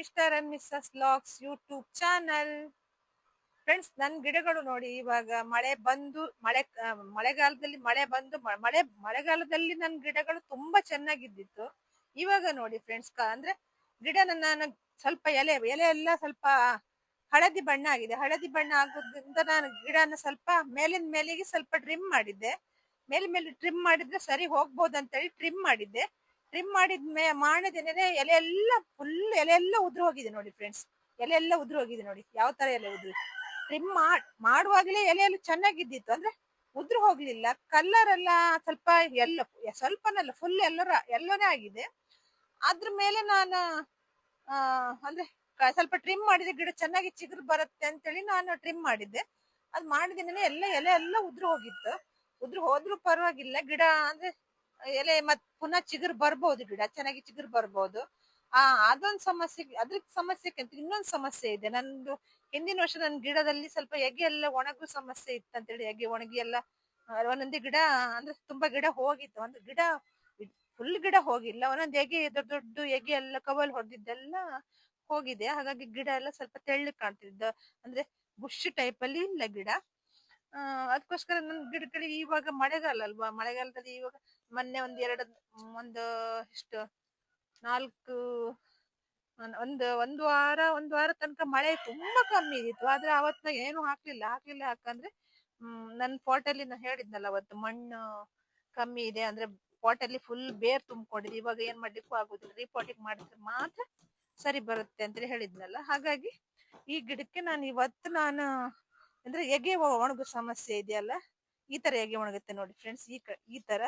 Mister and missus LOX YouTube channel. Friends ನನ್ ಗಿಡಗಳು ನೋಡಿ, ಇವಾಗ ಮಳೆ ಬಂದು, ಮಳೆ ಮಳೆಗಾಲದಲ್ಲಿ ಮಳೆ ಬಂದು ಮಳೆ, ಮಳೆಗಾಲದಲ್ಲಿ ನನ್ ಗಿಡಗಳು ತುಂಬಾ ಚೆನ್ನಾಗಿದ್ದಿತ್ತು. ಇವಾಗ ನೋಡಿ ಫ್ರೆಂಡ್ಸ್ ಅಂದ್ರೆ ಗಿಡ ನನ್ನ ಸ್ವಲ್ಪ ಎಲೆ ಎಲೆ ಎಲ್ಲ ಸ್ವಲ್ಪ ಹಳದಿ ಬಣ್ಣ ಆಗಿದೆ. ಹಳದಿ ಬಣ್ಣ ಆಗೋದ್ರಿಂದ ನಾನು ಗಿಡನ ಸ್ವಲ್ಪ ಮೇಲಿನ ಮೇಲಿಗೆ ಸ್ವಲ್ಪ ಟ್ರಿಮ್ ಮಾಡಿದ್ದೆ. ಮೇಲ್ ಮೇಲೆ ಟ್ರಿಮ್ ಮಾಡಿದ್ರೆ ಸರಿ ಹೋಗ್ಬೋದು ಅಂತೇಳಿ ಟ್ರಿಮ್ ಮಾಡಿದ್ದೆ. ಟ್ರಿಮ್ ಮಾಡಿದ ಮೇ ಮಾಡಿದೇನೆ ಎಲೆ ಎಲ್ಲ ಫುಲ್ ಎಲೆ ಎಲ್ಲ ಉದುರು ಹೋಗಿದೆ ನೋಡಿ ಫ್ರೆಂಡ್ಸ್ ಎಲೆ ಎಲ್ಲ ಉದುರು ಹೋಗಿದೆ ನೋಡಿ. ಯಾವ ತರ ಎಲೆ ಉದುರು? ಟ್ರಿಮ್ ಮಾಡುವಾಗಲೇ ಎಲೆ ಎಲ್ಲ ಚೆನ್ನಾಗಿದ್ದಿತ್ತು. ಅಂದ್ರೆ ಉದುರು ಹೋಗ್ಲಿಲ್ಲ. ಕಲರ್ ಎಲ್ಲ ಸ್ವಲ್ಪ ಎಲ್ಲ, ಸ್ವಲ್ಪನಲ್ಲ ಫುಲ್ ಎಲ್ಲರ, ಎಲ್ಲನೇ ಆಗಿದೆ. ಅದ್ರ ಮೇಲೆ ನಾನು ಅಂದ್ರೆ ಸ್ವಲ್ಪ ಟ್ರಿಮ್ ಮಾಡಿದ್ರೆ ಗಿಡ ಚೆನ್ನಾಗಿ ಚಿಗುರು ಬರುತ್ತೆ ಅಂತೇಳಿ ನಾನು ಟ್ರಿಮ್ ಮಾಡಿದ್ದೆ. ಅದ್ ಮಾಡಿದಿನೇ ಎಲ್ಲ ಎಲೆ ಎಲ್ಲ ಉದುರು ಹೋಗಿತ್ತು. ಉದುರು ಹೋದ್ರು ಪರವಾಗಿಲ್ಲ. ಗಿಡ ಅಂದ್ರೆ ಎಲೆ ಮತ್ ಪುನಃ ಚಿಗುರು ಬರ್ಬೋದು ಗಿಡ, ಚೆನ್ನಾಗಿ ಚಿಗುರು ಬರ್ಬೋದು. ಆ, ಅದೊಂದ್ ಸಮಸ್ಯೆ ಅದ್ರ ಸಮಸ್ಯೆಕ್ಕಿಂತ ಇನ್ನೊಂದು ಸಮಸ್ಯೆ ಇದೆ. ನಂದು ಹಿಂದಿನ ವರ್ಷ ನನ್ನ ಗಿಡದಲ್ಲಿ ಸ್ವಲ್ಪ ಎಗೆ ಎಲ್ಲ ಒಣಗು ಸಮಸ್ಯೆ ಇತ್ತು ಅಂತ ಹೇಳಿ ಎಗೆ ಒಣಗಿ ಎಲ್ಲ ಒಂದೊಂದು ಗಿಡ, ಅಂದ್ರೆ ತುಂಬಾ ಗಿಡ ಹೋಗಿತ್ತು. ಒಂದು ಗಿಡ ಫುಲ್ ಗಿಡ ಹೋಗಿಲ್ಲ. ಒಂದೊಂದು ಎಗೆ, ದೊಡ್ಡ ದೊಡ್ಡ ಎಗೆ ಎಲ್ಲ ಕವಲ್ ಹೊಡೆದಿದ್ದೆಲ್ಲ ಹೋಗಿದೆ. ಹಾಗಾಗಿ ಗಿಡ ಎಲ್ಲ ಸ್ವಲ್ಪ ತೆಳ್ಳಿ ಕಾಣ್ತಿದ್ದ. ಅಂದ್ರೆ ಬುಷ್ ಟೈಪ್ ಅಲ್ಲಿ ಇಲ್ಲ ಗಿಡ. ಅದಕ್ಕೋಸ್ಕರ ನನ್ನ ಗಿಡಗಳಿಗೆ ಇವಾಗ ಮಳೆಗಾಲ ಅಲ್ವಾ? ಮಳೆಗಾಲದಲ್ಲಿ ಇವಾಗ ಮೊನ್ನೆ ಒಂದ್ ಎರಡು, ಒಂದು ಇಷ್ಟು ನಾಲ್ಕು, ಒಂದ್- ಒಂದು ವಾರ ಒಂದು ವಾರ ತನಕ ಮಳೆ ತುಂಬಾ ಕಮ್ಮಿ ಇತ್ತು ಆದ್ರೆ ಅವತ್ತ ಏನು ಹಾಕ್ಲಿಲ್ಲ. ಹಾಕ್ಲಿಲ್ಲ ಯಾಕಂದ್ರೆ, ಹ್ಮ್, ನನ್ ಪಾಟ್ ಅಲ್ಲಿ ನಾ ಹೇಳಿದ್ನಲ್ಲ ಅವತ್ತು ಮಣ್ಣು ಕಮ್ಮಿ ಇದೆ ಅಂದ್ರೆ ಪಾಟಲ್ಲಿ ಫುಲ್ ಬೇರ್ ತುಂಬಿಕೊಂಡಿದೆ. ಇವಾಗ ಏನ್ ಮಾಡ್ಲಿಕ್ಕೂ ಆಗುದಿಲ್ಲ. ರಿಪೋರ್ಟಿಂಗ್ ಮಾಡಿದ್ರೆ ಮಾತ್ರ ಸರಿ ಬರುತ್ತೆ ಅಂತ ಹೇಳಿದ್ನಲ್ಲ. ಹಾಗಾಗಿ ಈ ಗಿಡಕ್ಕೆ ನಾನು ಇವತ್ತು ನಾನು ಅಂದ್ರೆ ಎಗೆ ಒಣಗ ಸಮಸ್ಯೆ ಇದೆಯಲ್ಲ? ಈ ತರ ಎಗೆ ಒಣಗುತ್ತೆ ನೋಡಿ ಫ್ರೆಂಡ್ಸ್ ಈ ಈ ತರ.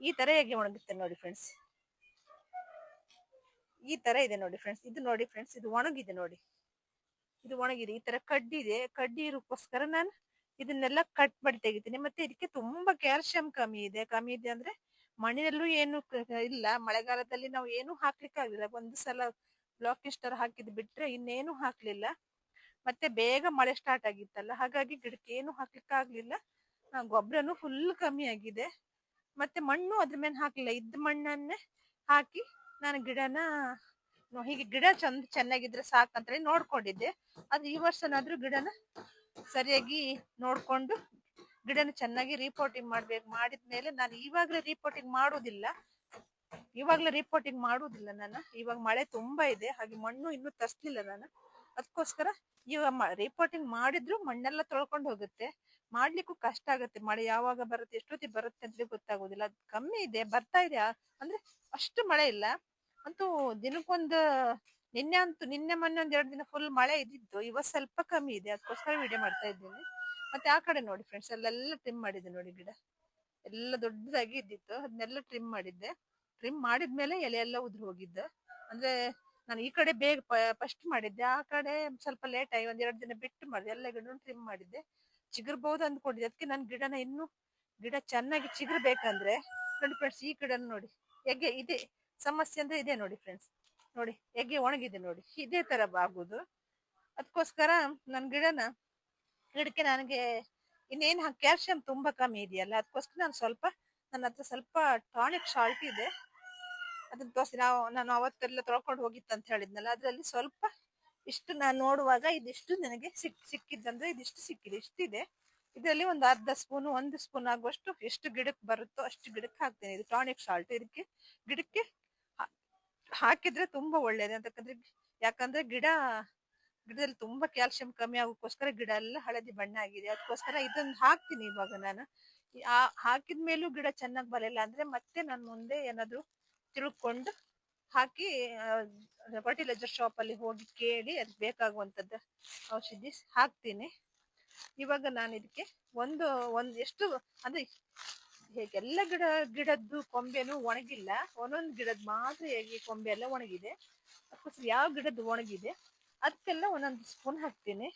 ಈ ತರ ಎಗೆ ಒಣಗುತ್ತೆ ನೋಡಿ ಫ್ರೆಂಡ್ಸ್ ಈ ತರ ಇದೆ ನೋಡಿ ಫ್ರೆಂಡ್ಸ್ ಇದು ನೋಡಿ ಫ್ರೆಂಡ್ಸ್ ಇದು ಒಣಗಿದೆ ನೋಡಿ. ಇದು ಒಣಗಿದೆ. ಈ ತರ ಕಡ್ಡಿ ಇದೆ. ಕಡ್ಡಿ ಇರೋಕ್ಕೋಸ್ಕರ ನಾನು ಇದನ್ನೆಲ್ಲ ಕಟ್ ಮಾಡಿ ತೆಗಿತೀನಿ. ಮತ್ತೆ ಇದಕ್ಕೆ ತುಂಬಾ ಕ್ಯಾಲ್ಸಿಯಂ ಕಮ್ಮಿ ಇದೆ. ಕಮ್ಮಿ ಇದೆ ಅಂದ್ರೆ ಮಣ್ಣಿನಲ್ಲೂ ಏನು ಇಲ್ಲ. ಮಳೆಗಾಲದಲ್ಲಿ ನಾವು ಏನು ಹಾಕ್ಲಿಕ್ಕೆ ಆಗಿಲ್ಲ ಒಂದು ಸಲ ಬ್ಲಾಕ್ ಸ್ಟರ್ ಹಾಕಿದ್ ಬಿಟ್ರೆ ಇನ್ನೇನು ಹಾಕ್ಲಿಲ್ಲ. ಮತ್ತೆ ಬೇಗ ಮಳೆ ಸ್ಟಾರ್ಟ್ ಆಗಿತ್ತಲ್ಲ ಹಾಗಾಗಿ ಗಿಡಕ್ಕೆ ಏನು ಹಾಕ್ಲಿಕ್ಕೆ ಆಗ್ಲಿಲ್ಲ ಆ, ಗೊಬ್ಬರನು ಫುಲ್ ಕಮ್ಮಿ ಆಗಿದೆ. ಮತ್ತೆ ಮಣ್ಣು ಅದ್ರ ಮೇಲೆ ಹಾಕ್ಲಿಲ್ಲ ಇದ್ದ ಮಣ್ಣನ್ನೇ ಹಾಕಿ ನಾನು ಗಿಡನ ಹೀಗೆ ಗಿಡ ಚಂದ ಚೆನ್ನಾಗಿದ್ರೆ ಸಾಕಂತೇಳಿ ನೋಡ್ಕೊಂಡಿದ್ದೆ. ಅದು ಈ ವರ್ಷನಾದ್ರೂ ಗಿಡನ ಸರಿಯಾಗಿ ನೋಡ್ಕೊಂಡು ಗಿಡನ ಚೆನ್ನಾಗಿ ರಿಪೋರ್ಟಿಂಗ್ ಮಾಡ್ಬೇಕು ಮಾಡಿದ್ಮೇಲೆ ನಾನು ಇವಾಗ್ಲೇ ರಿಪೋರ್ಟಿಂಗ್ ಮಾಡುದಿಲ್ಲ. ಇವಾಗ್ಲೇ ರಿಪೋರ್ಟಿಂಗ್ ಮಾಡುದಿಲ್ಲ ನಾನು. ಇವಾಗ ಮಳೆ ತುಂಬಾ ಇದೆ ಹಾಗೆ ಮಣ್ಣು ಇನ್ನೂ ತರ್ಸ್ಲಿಲ್ಲ ನಾನು. ಅದಕ್ಕೋಸ್ಕರ ಇವಾಗ ರಿಪೋರ್ಟಿಂಗ್ ಮಾಡಿದ್ರು ಮಣ್ಣೆಲ್ಲ ತೊಳ್ಕೊಂಡು ಹೋಗುತ್ತೆ. ಮಾಡ್ಲಿಕ್ಕೂ ಕಷ್ಟ ಆಗುತ್ತೆ. ಮಳೆ ಯಾವಾಗ ಬರುತ್ತೆ ಎಷ್ಟೊತ್ತಿಗೆ ಬರುತ್ತೆ ಅಂತ ಗೊತ್ತಾಗೋದಿಲ್ಲ. ಅದು ಕಮ್ಮಿ ಇದೆ, ಬರ್ತಾ ಇದೆ. ಅಂದ್ರೆ ಅಷ್ಟು ಮಳೆ ಇಲ್ಲ. ಅಂತೂ ದಿನಕ್ಕೊಂದು, ನಿನ್ನೆ ಅಂತೂ, ನಿನ್ನೆ ಮೊನ್ನೆ ಒಂದ್ ಎರಡು ದಿನ ಫುಲ್ ಮಳೆ ಇದ್ದಿದ್ದು ಇವತ್ತು ಸ್ವಲ್ಪ ಕಮ್ಮಿ ಇದೆ. ಅದಕ್ಕೋಸ್ಕರ ವಿಡಿಯೋ ಮಾಡ್ತಾ ಇದ್ದೀನಿ. ಮತ್ತೆ ಆ ಕಡೆ ನೋಡಿ ಫ್ರೆಂಡ್ಸ್ ಅಲ್ಲೆಲ್ಲ ಟ್ರಿಮ್ ಮಾಡಿದ್ದೆ ನೋಡಿ ಗಿಡ. ಎಲ್ಲ ದೊಡ್ಡದಾಗಿ ಇದ್ದಿತ್ತು. ಅದನ್ನೆಲ್ಲ ಟ್ರಿಮ್ ಮಾಡಿದ್ದೆ. ಟ್ರಿಮ್ ಮಾಡಿದ್ಮೇಲೆ ಎಲೆ ಎಲ್ಲ ಉದುರು ಹೋಗಿದ್ದು. ಅಂದ್ರೆ ನಾನು ಈ ಕಡೆ ಬೇಗ ಫಸ್ಟ್ ಮಾಡಿದ್ದೆ. ಆ ಕಡೆ ಸ್ವಲ್ಪ ಲೇಟ್ ಆಗಿ ಒಂದ್ ಎರಡು ದಿನ ಬಿಟ್ಟು ಮಾಡಿದೆ. ಎಲ್ಲ ಗಿಡ ಟ್ರಿಮ್ ಮಾಡಿದ್ದೆ. ಚಿಗುರ್ಬಹುದು ಅಂದ್ಕೊಂಡಿದ್ದೆ. ಅದಕ್ಕೆ ನನ್ನ ಗಿಡನ ಇನ್ನು, ಗಿಡ ಚೆನ್ನಾಗಿ ಚಿಗುರ್ಬೇಕಂದ್ರೆ ನೋಡಿ ಫ್ರೆಂಡ್ಸ್ ಈ ಗಿಡ ನೋಡಿ. ಎಗ್ಗೆ ಇದೆ. ಸಮಸ್ಯೆ ಅಂದ್ರೆ ಇದೆ ನೋಡಿ ಫ್ರೆಂಡ್ಸ್ ನೋಡಿ ಎಗ್ಗೆ ಒಣಗಿದೆ ನೋಡಿ. ಇದೇ ತರ ಆಗುದು. ಅದಕ್ಕೋಸ್ಕರ ನನ್ನ ಗಿಡನ, ಗಿಡಕ್ಕೆ ನನಗೆ ಇನ್ನೇನು ಕ್ಯಾಲ್ಸಿಯಂ ತುಂಬಾ ಕಮ್ಮಿ ಇದೆಯಲ್ಲ? ಅದಕ್ಕೋಸ್ಕರ ನಾನು ಸ್ವಲ್ಪ ನನ್ನ ಹತ್ರ ಸ್ವಲ್ಪ ಟಾನಿಕ್ ಶಾಲ್ಟ್ ಇದೆ. ಅದನ್ನ ತೋರಿಸಿ, ನಾವು, ನಾನು ಅವತ್ತೆಲ್ಲ ತೊಳ್ಕೊಂಡು ಹೋಗಿತ್ತು ಅಂತ ಹೇಳಿದ್ನಲ್ಲ, ಅದರಲ್ಲಿ ಸ್ವಲ್ಪ ಇಷ್ಟು ನಾನು ನೋಡುವಾಗ ಇದಿಷ್ಟು ನನಗೆ ಸಿಕ್ ಸಿಕ್ಕಿದ್ದಂದ್ರೆ ಇದಿಷ್ಟು ಸಿಕ್ಕಿದೆ, ಇಷ್ಟಿದೆ. ಇದರಲ್ಲಿ ಒಂದು ಅರ್ಧ ಸ್ಪೂನ್, ಒಂದು ಸ್ಪೂನ್ ಆಗುವಷ್ಟು ಎಷ್ಟು ಗಿಡಕ್ಕೆ ಬರುತ್ತೋ ಅಷ್ಟು ಗಿಡಕ್ಕೆ ಹಾಕ್ತೇನೆ. ಇದು ಟಾನಿಕ್ ಸಾಲ್ಟ್. ಇದಕ್ಕೆ ಗಿಡಕ್ಕೆ ಹಾಕಿದ್ರೆ ತುಂಬಾ ಒಳ್ಳೇದು. ಅಂತಕ್ಕಂದ್ರೆ ಯಾಕಂದ್ರೆ ಗಿಡ, ಗಿಡದಲ್ಲಿ ತುಂಬಾ ಕ್ಯಾಲ್ಸಿಯಂ ಕಮ್ಮಿ ಆಗೋಕ್ಕೋಸ್ಕರ ಗಿಡ ಎಲ್ಲ ಹಳದಿ ಬಣ್ಣ ಆಗಿದೆ. ಅದಕ್ಕೋಸ್ಕರ ಇದನ್ನ ಹಾಕ್ತೀನಿ ಇವಾಗ ನಾನು. ಆ, ಹಾಕಿದ್ಮೇಲೂ ಗಿಡ ಚೆನ್ನಾಗಿ ಬರಲಿಲ್ಲ ಅಂದ್ರೆ ಮತ್ತೆ ನಾನು ಮುಂದೆ ಏನಾದ್ರು ತಿಳ್ಕೊಂಡು ಹಾಕಿ ಫರ್ಟಿಲೈಸರ್ ಶಾಪ್ ಅಲ್ಲಿ ಹೋಗಿ ಕೇಳಿ ಅದಕ್ಕೆ ಬೇಕಾಗುವಂಥದ್ದು ಔಷಧಿ ಹಾಕ್ತೀನಿ. ಇವಾಗ ನಾನು ಇದಕ್ಕೆ ಒಂದು ಒಂದು ಎಷ್ಟು, ಅಂದ್ರೆ ಎಲ್ಲ ಗಿಡ, ಗಿಡದ್ದು ಕೊಂಬೆನೂ ಒಣಗಿಲ್ಲ. ಒಂದೊಂದು ಗಿಡದ ಮಾತ್ರ ಹೇಗೆ ಕೊಂಬೆ ಎಲ್ಲ ಒಣಗಿದೆ. ಯಾವ ಗಿಡದ್ದು ಒಣಗಿದೆ, ಅದಕ್ಕೆಲ್ಲ ಒಂದೊಂದು ಸ್ಪೂನ್ ಹಾಕ್ತೀನಿ.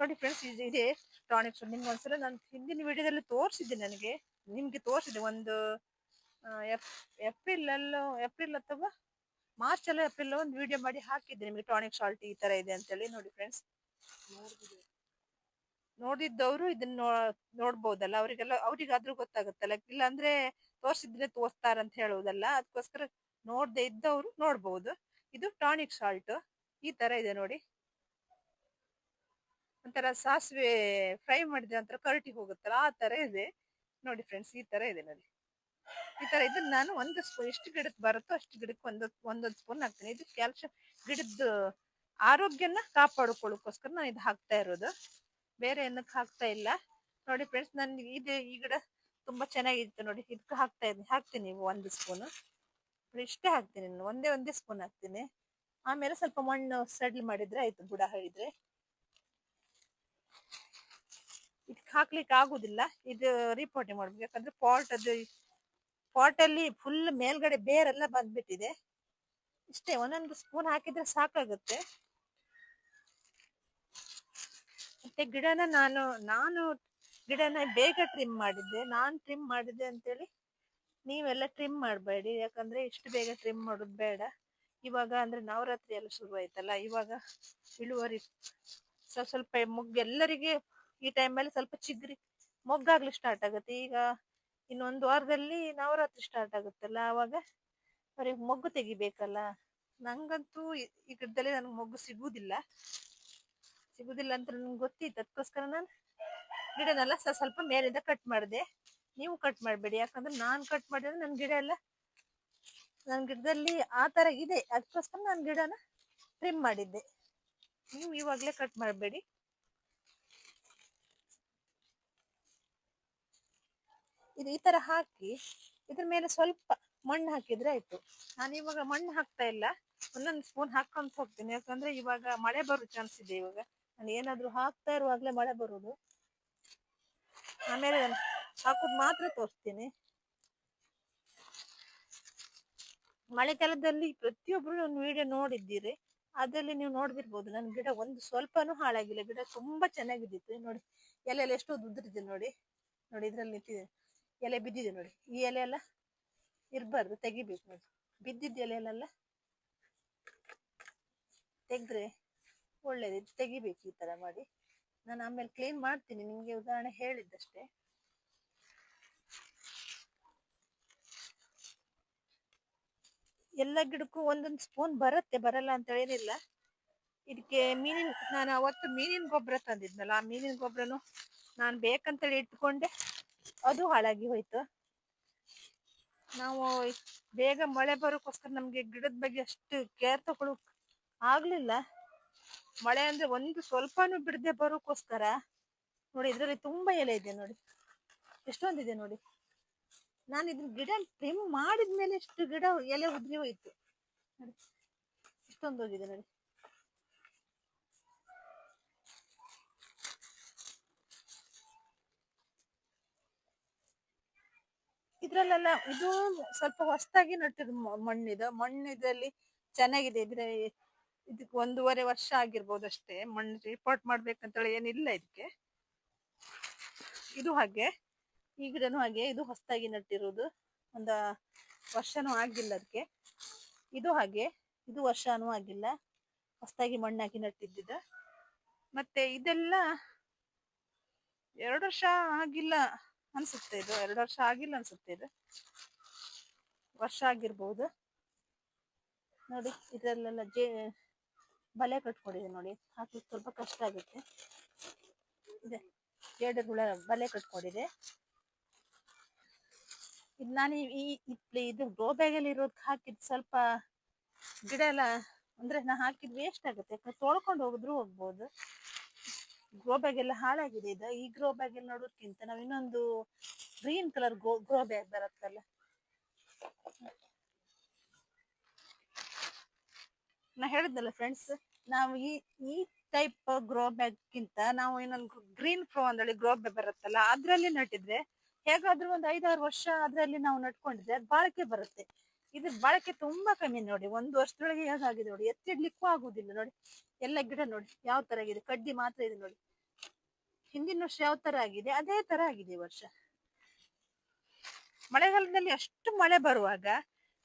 ನೋಡಿ ಫ್ರೆಂಡ್ಸ್ ಇದು ಇದೆ ಟಾನಿಕ್ಸ್ ನಿಮ್ಗೆ ಒಂದ್ಸಲ ನಾನು ಹಿಂದಿನ ವಿಡಿಯೋದಲ್ಲಿ ತೋರಿಸಿದ್ದೆ ನನಗೆ. ನಿಮಗೆ ತೋರಿಸಿದೆ ಒಂದು ಎಪ್ ಏಪ್ರಿಲ್ ಅಲ್ಲೋ ಏಪ್ರಿಲ್ ಅಥವಾ ಮಾರ್ಚ್ ಅಲ್ಲೋ ಏಪ್ರಿಲ್ ಒಂದು ವಿಡಿಯೋ ಮಾಡಿ ಹಾಕಿದ್ದೆ. ನಿಮಗೆ ಟಾನಿಕ್ ಸಾಲ್ಟ್ ಈ ತರ ಇದೆ ಅಂತೇಳಿ ನೋಡಿ ಫ್ರೆಂಡ್ಸ್ ನೋಡಿದ್ದವರು ಇದನ್ನ ನೋಡ್ಬೋದಲ್ಲ. ಅವರಿಗೆಲ್ಲ, ಅವ್ರಿಗಾದ್ರೂ ಗೊತ್ತಾಗುತ್ತಲ್ಲ. ಇಲ್ಲಾಂದ್ರೆ ತೋರ್ಸಿದ್ರೆ ತೋರ್ಸ್ತಾರಂತ ಹೇಳುವುದಲ್ಲ. ಅದಕ್ಕೋಸ್ಕರ ನೋಡ್ದೆ ಇದ್ದವರು ನೋಡ್ಬೋದು. ಇದು ಟಾನಿಕ್ ಸಾಲ್ಟ್ ಈ ತರ ಇದೆ ನೋಡಿ. ಒಂಥರ ಸಾಸಿವೆ ಫ್ರೈ ಮಾಡಿದ್ರೆ ಒಂಥರ ಕರಟಿ ಹೋಗುತ್ತಲ್ಲ. ಆ ತರ ಇದೆ. ನೋಡಿ ಫ್ರೆಂಡ್ಸ್ ಈ ತರ ಇದೆ ನೋಡಿ. ಈ ತರ ಇದನ್ನ ನಾನು ಒಂದು ಸ್ಪೂನ್ ಎಷ್ಟು ಗಿಡಕ್ಕೆ ಬರುತ್ತೋ ಅಷ್ಟು ಗಿಡಕ್ಕೆ ಒಂದೊಂದು ಒಂದೊಂದು ಸ್ಪೂನ್ ಹಾಕ್ತೀನಿ. ಇದು ಕ್ಯಾಲ್ಸಿಯಂ ಗಿಡದ ಆರೋಗ್ಯನ ಕಾಪಾಡಿಕೊಳ್ಳೋಕ್ಕೋಸ್ಕರ ನಾನು ಇದು ಹಾಕ್ತಾ ಇರೋದು. ಬೇರೆ ಏನಕ್ಕೆ ಹಾಕ್ತಾ ಇಲ್ಲ. ನೋಡಿ ಫ್ರೆಂಡ್ಸ್ ನನ್ಗೆ ಇದು ಈ ಗಿಡ ತುಂಬಾ ಚೆನ್ನಾಗಿತ್ತು ನೋಡಿ. ಇದಕ್ಕೆ ಹಾಕ್ತಾ ಇದ್ದೀನಿ ಹಾಕ್ತೀನಿ ಒಂದು ಸ್ಪೂನ್. ಇಷ್ಟೇ ಹಾಕ್ತೀನಿ ನಾನು. ಒಂದೇ ಒಂದೇ ಸ್ಪೂನ್ ಹಾಕ್ತೀನಿ. ಆಮೇಲೆ ಸ್ವಲ್ಪ ಮಣ್ಣು ಸಡ್ಲ್ ಮಾಡಿದ್ರೆ ಆಯ್ತು ಬುಡ ಹೇಳಿದ್ರೆ ಇದಕ್ಕೆ ಹಾಕ್ಲಿಕ್ಕೆ ಆಗುದಿಲ್ಲ. ಇದು ರಿಪೋರ್ಟಿಂಗ್ ಮಾಡ್ಬೇಕು. ಯಾಕಂದ್ರೆ ಪಾಟ್ ಅದು ಪಾಟ್ ಅಲ್ಲಿ ಫುಲ್ ಮೇಲ್ಗಡೆ ಬೇರೆಲ್ಲ ಬಂದ್ಬಿಟ್ಟಿದೆ. ಇಷ್ಟೇ, ಒಂದೊಂದು ಸ್ಪೂನ್ ಹಾಕಿದ್ರೆ ಸಾಕಾಗುತ್ತೆ. ಮತ್ತೆ ಗಿಡನ ನಾನು ನಾನು ಗಿಡನ ಬೇಗ ಟ್ರಿಮ್ ಮಾಡಿದ್ದೆ. ನಾನು ಟ್ರಿಮ್ ಮಾಡಿದ್ದೆ ಅಂತೇಳಿ ನೀವೆಲ್ಲ ಟ್ರಿಮ್ ಮಾಡಬೇಡಿ. ಯಾಕಂದ್ರೆ ಇಷ್ಟು ಬೇಗ ಟ್ರಿಮ್ ಮಾಡೋದು ಬೇಡ. ಇವಾಗ ಅಂದ್ರೆ ನವರಾತ್ರಿ ಎಲ್ಲ ಶುರು ಆಯ್ತಲ್ಲ, ಇವಾಗ ಇಳುವರಿ ಸ್ವಲ್ಪ ಸ್ವಲ್ಪ ಮೊಗ್ಗು ಎಲ್ಲರಿಗೆ ಈ ಟೈಮಲ್ಲಿ ಸ್ವಲ್ಪ ಚಿಗ್ರಿ, ಮೊಗ್ಗಾಗ್ಲಿ ಸ್ಟಾರ್ಟ್ ಆಗುತ್ತೆ. ಈಗ ಇನ್ನೊಂದು ವಾರದಲ್ಲಿ ನವರಾತ್ರಿ ಸ್ಟಾರ್ಟ್ ಆಗುತ್ತಲ್ಲ, ಅವಾಗ ಅವ್ರಿಗೆ ಮೊಗ್ಗು ತೆಗಿಬೇಕಲ್ಲ. ನಂಗಂತೂ ಈ- ಗಿಡದಲ್ಲಿ ನನಗೆ ಮೊಗ್ಗು ಸಿಗುವುದಿಲ್ಲ ಸಿಗುವುದಿಲ್ಲ ಅಂತ ನನ್ಗೆ ಗೊತ್ತಿತ್ತು. ಅದಕ್ಕೋಸ್ಕರ ನಾನು ಗಿಡನೆಲ್ಲ ಸ್ವಲ್ಪ ಮೇಲಿಂದ ಕಟ್ ಮಾಡಿದೆ. ನೀವು ಕಟ್ ಮಾಡಬೇಡಿ. ಯಾಕಂದ್ರೆ ನಾನು ಕಟ್ ಮಾಡಿದ್ರೆ ನನ್ನ ಗಿಡ ಎಲ್ಲ ನನ್ನ ಗಿಡದಲ್ಲಿ ಆ ಥರ ಇದೆ. ಅದಕ್ಕೋಸ್ಕರ ನಾನು ಗಿಡನ ಟ್ರಿಮ್ ಮಾಡಿದ್ದೆ. ನೀವು ಇವಾಗಲೇ ಕಟ್ ಮಾಡಬೇಡಿ. ಇದು ಈ ತರ ಹಾಕಿ ಇದ್ರ ಮೇಲೆ ಸ್ವಲ್ಪ ಮಣ್ಣು ಹಾಕಿದ್ರೆ ಆಯ್ತು. ನಾನು ಇವಾಗ ಮಣ್ಣು ಹಾಕ್ತಾ ಇಲ್ಲ. ಒಂದೊಂದು ಸ್ಪೂನ್ ಹಾಕೊಂತ ಹೋಗ್ತೀನಿ. ಯಾಕಂದ್ರೆ ಇವಾಗ ಮಳೆ ಬರೋ ಚಾನ್ಸ್ ಇದೆ ಇವಾಗ. ನಾನು ಏನಾದ್ರೂ ಹಾಕ್ತಾ ಇರುವಾಗ್ಲೇ ಮಳೆ ಬರೋದು. ಆಮೇಲೆ ಹಾಕೋದ್ ಮಾತ್ರ ತೋರಿಸ್ತೀನಿ. ಮಳೆಗಾಲದಲ್ಲಿ ಪ್ರತಿಯೊಬ್ರು ಒಂದು ವಿಡಿಯೋ ನೋಡಿದ್ದೀರಿ. ಅದ್ರಲ್ಲಿ ನೀವು ನೋಡ್ದಿರ್ಬೋದು. ನನ್ನ ಗಿಡ ಒಂದು ಸ್ವಲ್ಪನೂ ಹಾಳಾಗಿಲ್ಲ. ಗಿಡ ತುಂಬಾ ಚೆನ್ನಾಗಿದ್ದಿತ್ತು. ನೋಡಿ ಎಲೆ ಎಷ್ಟೋ ಉದ್ರಿದೆ ನೋಡಿ. ನೋಡಿ ಇದ್ರಲ್ಲಿ ನಿಂತಿದೆ. ಎಲೆ ಬಿದ್ದಿದೆ ನೋಡಿ. ಈ ಎಲೆ ಎಲ್ಲ ಇರಬಾರ್ದು, ತೆಗಿಬೇಕು ನೋಡಿ. ಬಿದ್ದಿದ್ದ ಎಲೆಯಲ್ಲೆಲ್ಲ ತೆಗೆದ್ರೆ ಒಳ್ಳೇದು. ತೆಗಿಬೇಕು ಈ ತರ ಮಾಡಿ. ನಾನು ಆಮೇಲೆ ಕ್ಲೀನ್ ಮಾಡ್ತೀನಿ, ನಿಮಗೆ ಉದಾಹರಣೆ ಹೇಳಿದ್ದಷ್ಟೇ. ಎಲ್ಲ ಗಿಡಕ್ಕೂ ಒಂದೊಂದು ಸ್ಪೂನ್ ಬರುತ್ತೆ, ಬರಲ್ಲ ಅಂತ ಏನಿಲ್ಲ ಇದಕ್ಕೆ ಮೀನಿನ, ನಾನು ಅವತ್ತು ಮೀನಿನ ಗೊಬ್ಬರ ತಂದಿದ್ನಲ್ಲ, ಆ ಮೀನಿನ ಗೊಬ್ಬರನು ನಾನು ಬೇಕಂತೇಳಿ ಇಟ್ಕೊಂಡೆ. ಅದು ಹಾಳಾಗಿ ಹೋಯ್ತು. ನಾವು ಬೇಗ ಮಳೆ ಬರೋಕ್ಕೋಸ್ಕರ ನಮ್ಗೆ ಗಿಡದ ಬಗ್ಗೆ ಅಷ್ಟು ಕೇರ್ ತಗೊಳಕ್ ಆಗ್ಲಿಲ್ಲ. ಮಳೆ ಅಂದ್ರೆ ಒಂದು ಸ್ವಲ್ಪನೂ ಬಿಡದೆ ಬರೋಕ್ಕೋಸ್ಕರ ನೋಡಿ ಇದರಲ್ಲಿ ತುಂಬಾ ಎಲೆ ಇದೆ ನೋಡಿ. ಎಷ್ಟೊಂದಿದೆ ನೋಡಿ. ನಾನು ಇದ್ರ ಗಿಡ ಟ್ರಿಮ್ ಮಾಡಿದ್ಮೇಲೆ ಎಷ್ಟು ಗಿಡ ಎಲೆ ಉದ್ರಿ ಹೋಯ್ತು. ನೋಡಿ. ಇಷ್ಟೊಂದು ಹೋಗಿದೆ ನೋಡಿ. ಇದ್ರಲ್ಲೆಲ್ಲ ಇದು ಸ್ವಲ್ಪ ಹೊಸದಾಗಿ ನಟ್ಟಿದ ಮಣ್ಣಿದು. ಮಣ್ಣು ಇದ್ರಲ್ಲಿ ಚೆನ್ನಾಗಿದೆ. ಇದ್ರೆ ಇದಕ್ ಒಂದೂವರೆ ವರ್ಷ ಆಗಿರ್ಬೋದು ಅಷ್ಟೇ. ಮಣ್ಣು ರಿಪೋರ್ಟ್ ಮಾಡ್ಬೇಕಂತೇಳಿ ಏನಿಲ್ಲ ಇದಕ್ಕೆ ಇದು ಹಾಗೆ. ಈ ಗಿಡನೂ ಹಾಗೆ. ಇದು ಹೊಸದಾಗಿ ನಟ್ಟಿರೋದು ಒಂದ ವರ್ಷನೂ ಆಗಿಲ್ಲ ಅದಕ್ಕೆ ಇದು ಹಾಗೆ. ಇದು ವರ್ಷನೂ ಆಗಿಲ್ಲ. ಹೊಸದಾಗಿ ಮಣ್ಣಾಗಿ ನಟ್ಟಿದ್ದಿದ್ದ ಮತ್ತೆ ಇದೆಲ್ಲ ಎರಡು ವರ್ಷ ಆಗಿಲ್ಲ. ಅನ್ಸುತ್ತೆ ಇದು? ಎರಡು ವರ್ಷ ಆಗಿಲ್ಲ ಅನ್ಸುತ್ತೆ ಇದು? ವರ್ಷ ಆಗಿರ್ಬೋದು. ನೋಡಿ, ಇದರಲ್ಲೆಲ್ಲ ಜೇ, ಬಲೆ ಕಟ್ಕೊಂಡಿದೆ ನೋಡಿ. ಹಾಕಿ ಸ್ವಲ್ಪ ಕಷ್ಟ ಆಗುತ್ತೆ. ಇದೆ. ಜೇಡ ಹುಳ ಬಲೆ ಕಟ್ಕೊಂಡಿದೆ. ಇದು ನಾನು ಈ ಇದು ಗ್ರೋ ಬ್ಯಾಗಲ್ಲಿ ಇರೋದಕ್ಕೆ ಹಾಕಿದ್ ಸ್ವಲ್ಪ ಗಿಡ ಎಲ್ಲ, ಅಂದ್ರೆ ನಾ ಹಾಕಿದ್ ವೇಸ್ಟ್ ಆಗುತ್ತೆ. ಯಾಕಂದ್ರೆ ತೊಳ್ಕೊಂಡು ಹೋಗಿದ್ರು ಹೋಗ್ಬೋದು. ಗ್ರೋ ಬ್ಯಾಗ್ ಎಲ್ಲ ಹಾಳಾಗಿದೆ. ಇದು ಈ ಗ್ರೋ ಬ್ಯಾಗ್ ಎಲ್ಲ ನೋಡೋದ್ಕಿಂತ ನಾವು ಇನ್ನೊಂದು green colour grow grow bag ಬರುತ್ತಲ್ಲ. ನಾ ಹೇಳಿದ್ನಲ್ಲ ಫ್ರೆಂಡ್ಸ್ ನಾವು ಈ ಈ ಟೈಪ್ ಗ್ರೋ ಬ್ಯಾಗ್ ಗಿಂತ ನಾವು ಇನ್ನೊಂದು ಗ್ರೀನ್ ಫ್ರೋ ಅಂದೇಳಿ ಗ್ರೋ ಬ್ಯಾಗ್ ಬರುತ್ತಲ್ಲ, ಅದ್ರಲ್ಲಿ ನಟ್ಟಿದ್ರೆ ಹೇಗಾದ್ರೂ ಒಂದು ಐದಾರು ವರ್ಷ ಅದ್ರಲ್ಲಿ ನಾವು ನಟ್ಕೊಂಡಿದ್ರೆ ಅದು ಬಾಳಿಕೆ ಬರುತ್ತೆ. ಇದು ಬಾಳಿಕೆ ತುಂಬಾ ಕಮ್ಮಿ ನೋಡಿ, ಒಂದು ವರ್ಷದೊಳಗೆ ಹೇಗಾಗಿದೆ ನೋಡಿ, ಎತ್ತಿಡ್ಲಿಕ್ಕೂ ಆಗುದಿಲ್ಲ ನೋಡಿ. ಎಲ್ಲ ಗಿಡ ನೋಡಿ, ಯಾವ ತರ ಇದೆ ಕಡ್ಡಿ ಮಾತ್ರ ಇದೆ ನೋಡಿ. ಹಿಂದಿನ ವರ್ಷ ಯಾವ ತರ ಆಗಿದೆ? ಅದೇ ತರ ಆಗಿದೆ ಈ ವರ್ಷ. ಮಳೆಗಾಲದಲ್ಲಿ ಅಷ್ಟು ಮಳೆ ಬರುವಾಗ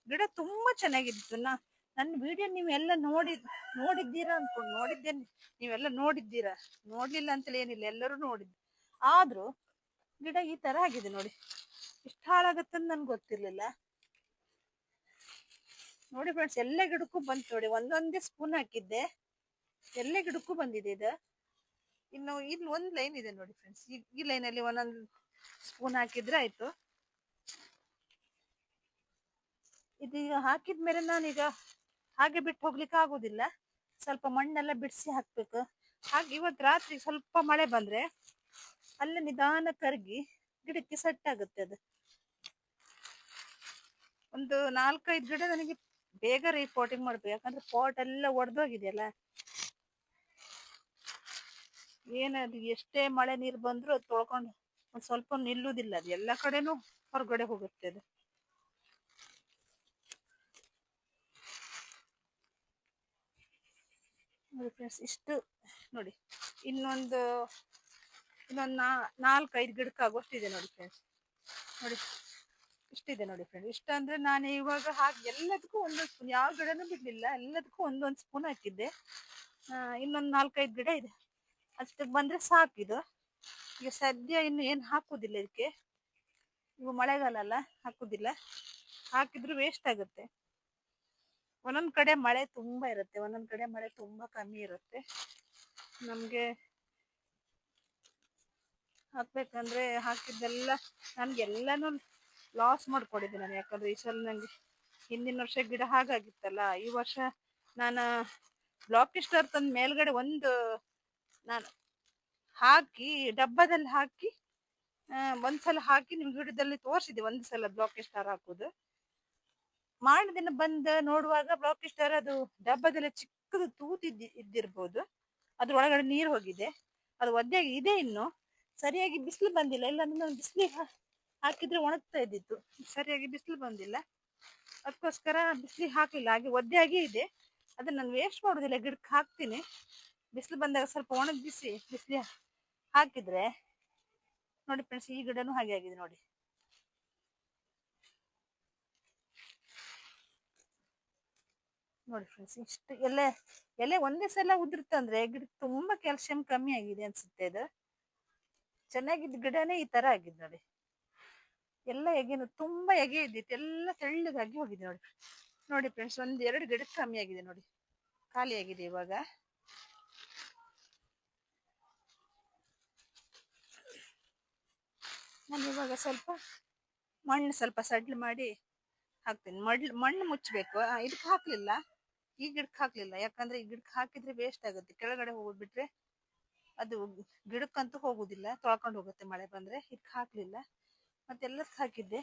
ಗಿಡ ತುಂಬಾ ಚೆನ್ನಾಗಿತ್ತು ನಾ, ನನ್ನ ವಿಡಿಯೋ ನೀವೆಲ್ಲ ನೋಡಿ, ನೋಡಿದ್ದೀರಾ ಅನ್ಕೊಂಡು ನೋಡಿದ್ದೆ ನೀವೆಲ್ಲ ನೋಡಿದ್ದೀರಾ? ನೋಡ್ಲಿಲ್ಲ ಅಂತೇಳಿ ಏನಿಲ್ಲ, ಎಲ್ಲರೂ ನೋಡಿದ್ದು. ಆದ್ರೂ ಗಿಡ ಈ ತರ ಆಗಿದೆ ನೋಡಿ. ಇಷ್ಟು ಹಾಳಾಗತ್ತ ನನ್ಗೆ ಗೊತ್ತಿರ್ಲಿಲ್ಲ. ನೋಡಿ ಫ್ರೆಂಡ್ಸ್ ಎಲ್ಲ ಗಿಡಕ್ಕೂ ಬಂತು ನೋಡಿ. ಒಂದೊಂದೇ ಸ್ಪೂನ್ ಹಾಕಿದ್ದೆ. ಎಲ್ಲ ಗಿಡಕ್ಕೂ ಬಂದಿದೆ ಇದು. ಇನ್ನು ಇಲ್ಲಿ ಒಂದ್ ಲೈನ್ ಇದೆ ನೋಡಿ ಫ್ರೆಂಡ್ಸ್ ಈ ಲೈನ್ ಅಲ್ಲಿ ಒಂದೊಂದು ಸ್ಪೂನ್ ಹಾಕಿದ್ರೆ ಆಯ್ತು. ಇದೀಗ ಹಾಕಿದ್ಮೇಲೆ ನಾನೀಗ ಹಾಗೆ ಬಿಟ್ಟು ಹೋಗ್ಲಿಕ್ಕೆ ಆಗುದಿಲ್ಲ. ಸ್ವಲ್ಪ ಮಣ್ಣೆಲ್ಲ ಬಿಡಿಸಿ ಹಾಕ್ಬೇಕು. ಹಾಗೆ ಇವತ್ತು ರಾತ್ರಿ ಸ್ವಲ್ಪ ಮಳೆ ಬಂದ್ರೆ ಅಲ್ಲೇ ನಿಧಾನ ಕರಗಿ ಗಿಡಕ್ಕೆ ಸೆಟ್ ಆಗುತ್ತೆ ಅದು. ಒಂದು ನಾಲ್ಕೈದು ಗಿಡ ನನಗೆ ಬೇಗ ರೀಪೋರ್ಟಿಂಗ್ ಮಾಡ್ಬೇಕು. ಯಾಕಂದ್ರೆ ಪಾಟ್ ಎಲ್ಲ ಒಡೆದೋಗಿದೆಯಲ್ಲ. ಏನದು ಎಷ್ಟೇ ಮಳೆ ನೀರು ಬಂದ್ರು ಅದು ತೊಳ್ಕೊಂಡು ಒಂದ್ ಸ್ವಲ್ಪ ನಿಲ್ಲುವುದಿಲ್ಲ ಅದು. ಎಲ್ಲ ಕಡೆನೂ ಹೊರಗಡೆ ಹೋಗುತ್ತೆ ಅದು. ನೋಡಿ ಫ್ರೆಂಡ್ಸ್ ಇಷ್ಟು ನೋಡಿ. ಇನ್ನೊಂದು ಇನ್ನೊಂದು ನಾ ನಾಲ್ಕೈದು ಗಿಡಕ್ಕಾಗುವಷ್ಟಿದೆ ನೋಡಿ ಫ್ರೆಂಡ್ಸ್ ನೋಡಿ, ಇಷ್ಟಿದೆ ನೋಡಿ ಫ್ರೆಂಡ್ ಇಷ್ಟ ಅಂದ್ರೆ ನಾನು ಇವಾಗ ಹಾಗೆ ಎಲ್ಲದಕ್ಕೂ ಒಂದೊಂದು ಸ್ಪೂನ್ ಯಾವ ಗಿಡನೂ ಬಿಡ್ಲಿಲ್ಲ. ಎಲ್ಲದಕ್ಕೂ ಒಂದೊಂದು ಸ್ಪೂನ್ ಹಾಕಿದ್ದೆ. ಇನ್ನೊಂದು ನಾಲ್ಕೈದು ಗಿಡ ಇದೆ. ಅಷ್ಟಕ್ಕೆ ಬಂದ್ರೆ ಇದು. ಈಗ ಸದ್ಯ ಇನ್ನು ಏನು ಹಾಕುದಿಲ್ಲ ಇದಕ್ಕೆ. ಇವು ಮಳೆಗಾಲ ಅಲ್ಲ ಹಾಕುದಿಲ್ಲ. ಹಾಕಿದ್ರು ವೇಸ್ಟ್ ಆಗುತ್ತೆ. ಒಂದೊಂದ್ ಕಡೆ ಮಳೆ ತುಂಬಾ ಇರುತ್ತೆ, ಒಂದೊಂದ್ ಕಡೆ ಮಳೆ ತುಂಬಾ ಕಮ್ಮಿ ಇರುತ್ತೆ. ನಮ್ಗೆ ಹಾಕ್ಬೇಕಂದ್ರೆ ಹಾಕಿದ್ದೆಲ್ಲ ನನ್ಗೆ ಎಲ್ಲಾನು ಲಾಸ್ ಮಾಡ್ಕೊಂಡಿದ್ದೆ ನಾನು. ಯಾಕಂದ್ರೆ ಈ ಸಲ ನಂಗೆ ಹಿಂದಿನ ವರ್ಷ ಗಿಡ ಹಾಗಾಗಿತ್ತಲ್ಲ, ಈ ವರ್ಷ ನಾನು ಬ್ಲಾಕ್ ಸ್ಟಾರ್ ತಂದ ಮೇಲ್ಗಡೆ ಒಂದು ನಾನು ಹಾಕಿ ಡಬ್ಬದಲ್ಲಿ ಹಾಕಿ ಒಂದ್ಸಲ ಹಾಕಿ ನಿಮ್ಗೆ ವಿಡಿಯೋದಲ್ಲಿ ತೋರಿಸಿದೆ ಒಂದು ಸಲ ಬ್ಲಾಕ್ ಸ್ಟಾರ್ ಹಾಕೋದು. ಮಾಡಿದಿನ ಬಂದ ನೋಡುವಾಗ ಬ್ಲಾಕ್ ಸ್ಟಾರ್ ಅದು ಡಬ್ಬದಲ್ಲಿ ಚಿಕ್ಕದು ತೂತಿದ್ದಿ ಇದ್ದಿರ್ಬೋದು. ಅದ್ರ ಒಳಗಡೆ ನೀರು ಹೋಗಿದೆ. ಅದು ಒದ್ದೆಯಾಗಿ ಇದೆ ಇನ್ನು. ಸರಿಯಾಗಿ ಬಿಸಿಲು ಬಂದಿಲ್ಲ. ಇಲ್ಲಾಂದ್ರೆ ನಾನು ಬಿಸಿಲಿಗೆ ಹಾಕಿದ್ರೆ ಒಣಗ್ತಾ ಇದ್ದಿತ್ತು. ಸರಿಯಾಗಿ ಬಿಸಿಲು ಬಂದಿಲ್ಲ. ಅದಕ್ಕೋಸ್ಕರ ಬಿಸಿಲಿಗೆ ಹಾಕಿಲ್ಲ ಹಾಗೆ ಒದ್ದೆಯಾಗಿ ಇದೆ. ಅದನ್ನ ನಾನು ವೇಸ್ಟ್ ಮಾಡೋದಿಲ್ಲ. ಗಿಡಕ್ಕೆ ಹಾಕ್ತೀನಿ. ಬಿಸಿಲು ಬಂದಾಗ ಸ್ವಲ್ಪ ಒಣಗಿಸಿ ಬಿಸಿಲಿ ಹಾಕಿದ್ರೆ ನೋಡಿ ಫ್ರೆಂಡ್ಸ್ ಈ ಗಿಡನೂ ಹಾಗೆ ಆಗಿದೆ ನೋಡಿ. ನೋಡಿ ಫ್ರೆಂಡ್ಸ್ ಇಷ್ಟು ಎಲೆ ಎಲೆ ಒಂದೇ ಸಲ ಉದುರ್ತಂದ್ರೆ ಗಿಡ ತುಂಬಾ ಕ್ಯಾಲ್ಸಿಯಂ ಕಮ್ಮಿ ಆಗಿದೆ ಅನ್ಸುತ್ತೆ ಇದು. ಚೆನ್ನಾಗಿದ್ದ ಗಿಡನೇ ಈ ತರ ಆಗಿದೆ ನೋಡಿ. ಎಲ್ಲ ಎಗೆನು ತುಂಬಾ ಎಗೆ ಇದ್ದಿತ್ತು, ಎಲ್ಲ ತೆಳ್ಳಗಾಗಿ ಹೋಗಿದೆ ನೋಡಿ. ನೋಡಿ ಫ್ರೆಂಡ್ಸ್ ಒಂದ್ ಎರಡು ಗಿಡ ಕಮ್ಮಿ ಆಗಿದೆ ನೋಡಿ. ಖಾಲಿ ಆಗಿದೆ ಇವಾಗ. ನಾನು ಇವಾಗ ಸ್ವಲ್ಪ ಮಣ್ಣು ಸ್ವಲ್ಪ ಸಡ್ಲು ಮಾಡಿ ಹಾಕ್ತೀನಿ. ಮಡ್ಲು ಮಣ್ಣು ಮುಚ್ಚಬೇಕು ಇದಕ್ಕೆ ಹಾಕಲಿಲ್ಲ. ಈ ಗಿಡಕ್ಕೆ ಹಾಕಲಿಲ್ಲ. ಯಾಕಂದ್ರೆ ಈ ಗಿಡಕ್ಕೆ ಹಾಕಿದ್ರೆ ವೇಸ್ಟ್ ಆಗುತ್ತೆ. ಕೆಳಗಡೆ ಹೋಗ್ಬಿಟ್ರೆ ಅದು ಗಿಡಕ್ಕಂತೂ ಹೋಗುದಿಲ್ಲ. ತೊಳ್ಕೊಂಡು ಹೋಗುತ್ತೆ ಮಳೆ ಬಂದ್ರೆ. ಇದಕ್ಕೆ ಹಾಕಲಿಲ್ಲ. ಮತ್ತೆಲ್ಲದಕ್ಕೆ ಹಾಕಿದ್ದೆ.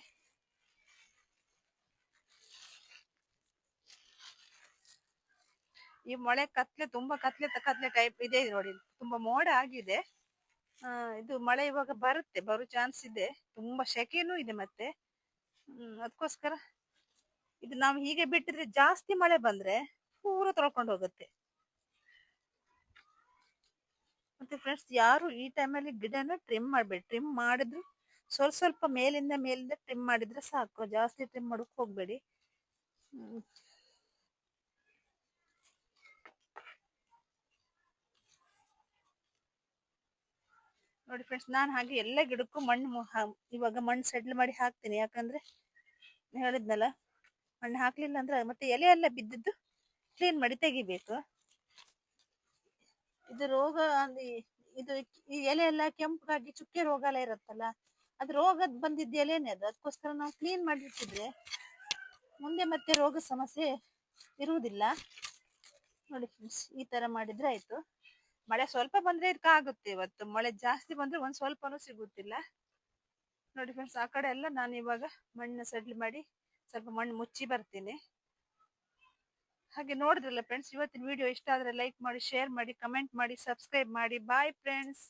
ಈ ಮಳೆ ಕತ್ಲೆ, ತುಂಬಾ ಕತ್ಲೆ ಕತ್ಲೆ ಟೈಪ್ ಇದೆ ನೋಡಿ ತುಂಬಾ ಮೋಡ ಆಗಿದೆ. ಇದು ಮಳೆ ಇವಾಗ ಬರುತ್ತೆ, ಬರೋ ಚಾನ್ಸ್ ಇದೆ. ತುಂಬಾ ಸೆಕೆನೂ ಇದೆ ಮತ್ತೆ. ಅದಕ್ಕೋಸ್ಕರ ಇದು ನಾವು ಹೀಗೆ ಬಿಟ್ಟಿದ್ರೆ ಜಾಸ್ತಿ ಮಳೆ ಬಂದ್ರೆ ಪೂರ ತೊಳ್ಕೊಂಡು ಹೋಗುತ್ತೆ. ಮತ್ತೆ ಫ್ರೆಂಡ್ಸ್ ಯಾರು ಈ ಟೈಮಲ್ಲಿ ಗಿಡನ ಟ್ರಿಮ್ ಮಾಡ್ಬೇಡಿ. ಟ್ರಿಮ್ ಮಾಡಿದ್ರು ಸ್ವಲ್ಪ ಸ್ವಲ್ಪ ಮೇಲಿಂದ ಮೇಲಿಂದ ಟ್ರಿಮ್ ಮಾಡಿದ್ರೆ ಸಾಕು. ಜಾಸ್ತಿ ಟ್ರಿಮ್ ಮಾಡೋಕೆ ಹೋಗ್ಬೇಡಿ. ನೋಡಿ ಫ್ರೆಂಡ್ಸ್ ನಾನು ಹಾಗೆ ಎಲ್ಲ ಗಿಡಕ್ಕೂ ಮಣ್ಣು ಇವಾಗ ಮಣ್ಣು ಸೆಡ್ಲ್ ಮಾಡಿ ಹಾಕ್ತೀನಿ. ಯಾಕಂದ್ರೆ ಹೇಳಿದ್ನಲ್ಲ, ಮಣ್ಣು ಹಾಕ್ಲಿಲ್ಲ ಅಂದ್ರೆ ಮತ್ತೆ ಎಲೆ ಎಲ್ಲ ಬಿದ್ದಿದ್ದು ಕ್ಲೀನ್ ಮಾಡಿ ತೆಗಿಬೇಕು. ಇದು ರೋಗ ಇದು ಈ ಎಲೆ ಎಲ್ಲ ಕೆಂಪಾಗಿ ಚುಕ್ಕೆ ರೋಗ ಎಲ್ಲ ಇರುತ್ತಲ್ಲ, ಅದು ರೋಗದ್ ಬಂದಿದ್ದ ಎಲೆನೇ ಅದು. ಅದಕ್ಕೋಸ್ಕರ ನಾವು ಕ್ಲೀನ್ ಮಾಡಿರ್ತಿದ್ರೆ ಮುಂದೆ ಮತ್ತೆ ರೋಗ ಸಮಸ್ಯೆ ಇರುವುದಿಲ್ಲ. ನೋಡಿ ಫ್ರೆಂಡ್ಸ್ ಈ ತರ ಮಾಡಿದ್ರೆ ಆಯ್ತು. ಮಳೆ ಸ್ವಲ್ಪ ಬಂದ್ರೆ ಇದಕ್ಕಾಗುತ್ತೆ ಇವತ್ತು? ಮಳೆ ಜಾಸ್ತಿ ಬಂದ್ರೆ ಒಂದ್ ಸ್ವಲ್ಪನೂ ಸಿಗುತ್ತಿಲ್ಲ. ನೋಡಿ ಫ್ರೆಂಡ್ಸ್ ಆ ಕಡೆ ಎಲ್ಲ ನಾನು ಇವಾಗ ಮಣ್ಣು ಸಡ್ಲ್ ಮಾಡಿ ಸ್ವಲ್ಪ ಮಣ್ಣು ಮುಚ್ಚಿ ಬರ್ತೀನಿ. ಹಾಗೆ ನೋಡಿದ್ರಲ್ಲ ಫ್ರೆಂಡ್ಸ್ ಇವತ್ತಿನ ವಿಡಿಯೋ ಇಷ್ಟ ಆದ್ರೆ ಲೈಕ್ ಮಾಡಿ ಶೇರ್ ಮಾಡಿ ಕಮೆಂಟ್ ಮಾಡಿ ಸಬ್ಸ್ಕ್ರೈಬ್ ಮಾಡಿ. Bye friends